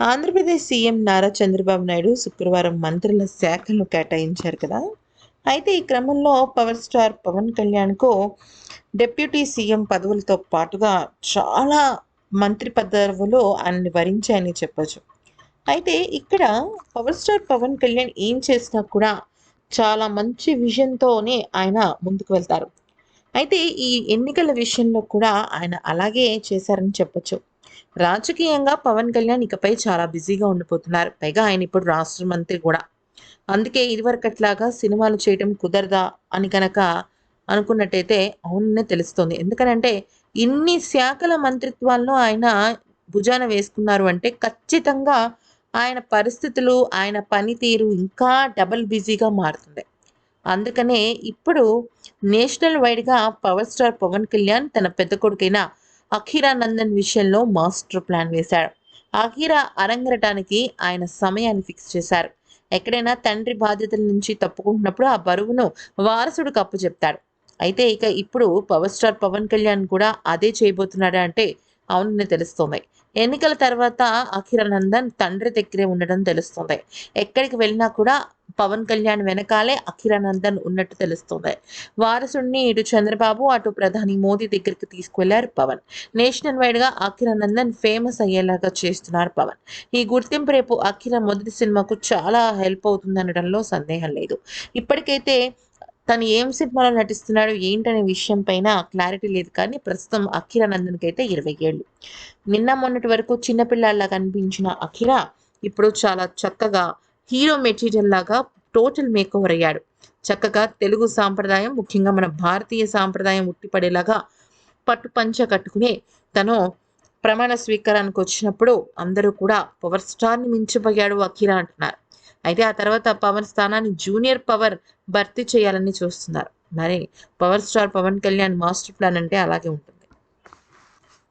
Andhra Pradesh CM Nara Chandrababu Naidu శుక్రవారం మంత్రుల శాఖలు కేటాయించారు కదా. అయితే ఈ క్రమంలో పవర్ స్టార్ పవన్ కళ్యాణ్కు డిప్యూటీ సీఎం పదవులతో పాటుగా చాలా మంత్రి పదవులు ఆయన్ని వరించాయని చెప్పచ్చు. అయితే ఇక్కడ పవర్ స్టార్ పవన్ కళ్యాణ్ ఏం చేసినా కూడా చాలా మంచి విజన్తోనే ఆయన ముందుకు వెళ్తారు. అయితే ఈ ఎన్నికల విషయంలో కూడా ఆయన అలాగే చేశారని చెప్పచ్చు. రాజకీయంగా పవన్ కళ్యాణ్ ఇకపై చాలా బిజీగా ఉండిపోతున్నారు. పైగా ఆయన ఇప్పుడు రాష్ట్ర మంత్రి కూడా. అందుకే ఇదివరకట్లాగా సినిమాలు చేయటం కుదరదా అని కనుక అనుకున్నట్టయితే అవుననే తెలుస్తుంది. ఎందుకనంటే ఇన్ని శాఖల మంత్రిత్వాల్లో ఆయన భుజాన వేసుకున్నారు అంటే ఖచ్చితంగా ఆయన పరిస్థితులు ఆయన పనితీరు ఇంకా డబల్ బిజీగా మారుతుంది. అందుకనే ఇప్పుడు నేషనల్ వైడ్గా పవర్ స్టార్ పవన్ కళ్యాణ్ తన పెద్ద కొడుకైన అఖీరా నందన్ విషయంలో మాస్టర్ ప్లాన్ వేశాడు అఖీరా అరంగరటానికి ఆయన సమయాన్ని ఫిక్స్ చేశారు. ఎక్కడైనా తండ్రి బాధ్యతల నుంచి తప్పుకుంటున్నప్పుడు ఆ బరువును వారసుడు కప్పు చెప్తాడు అయితే ఇక ఇప్పుడు పవర్ స్టార్ పవన్ కళ్యాణ్ కూడా అదే చేయబోతున్నాడా అంటే అవునని తెలుస్తుంది. ఎన్నికల తర్వాత అఖిరానందన్ తండ్రి దగ్గరే ఉండడం తెలుస్తుంది. ఎక్కడికి వెళ్ళినా కూడా పవన్ కళ్యాణ్ వెనకాలే అఖిరానందన్ ఉన్నట్టు తెలుస్తుంది. వారసుడిని ఇటు చంద్రబాబు అటు ప్రధాని మోదీ దగ్గరికి తీసుకువెళ్ళారు పవన్. నేషనల్ వైడ్గా అఖిరానందన్ ఫేమస్ అయ్యేలాగా చేస్తున్నారు పవన్. ఈ గుర్తింపు రేపు అఖిర మొదటి సినిమాకు చాలా హెల్ప్ అవుతుంది అనడంలో సందేహం లేదు. ఇప్పటికైతే తను ఏం సినిమాలో నటిస్తున్నాడు ఏంటనే విషయం పైన క్లారిటీ లేదు. కానీ ప్రస్తుతం అఖిరా నందన్కి అయితే ఇరవై ఏళ్ళు. నిన్న మొన్నటి వరకు చిన్నపిల్లల్లా కనిపించిన అఖిరా ఇప్పుడు చాలా చక్కగా హీరో మెటీరియల్ లాగా టోటల్ మేకోవర్ అయ్యాడు. చక్కగా తెలుగు సాంప్రదాయం ముఖ్యంగా మన భారతీయ సాంప్రదాయం ఉట్టిపడేలాగా పట్టు పంచ కట్టుకుని తను ప్రమాణ స్వీకారానికి వచ్చినప్పుడు అందరూ కూడా పవర్ స్టార్ని మించిపోయాడు అఖిరా అంటున్నారు. అయితే ఆ తర్వాత పవన్ స్థానాన్ని జూనియర్ పవర్ భర్తీ చేయాలని చూస్తున్నారు. మరి power star Pawan Kalyan master plan అంటే అలాగే ఉంటుంది.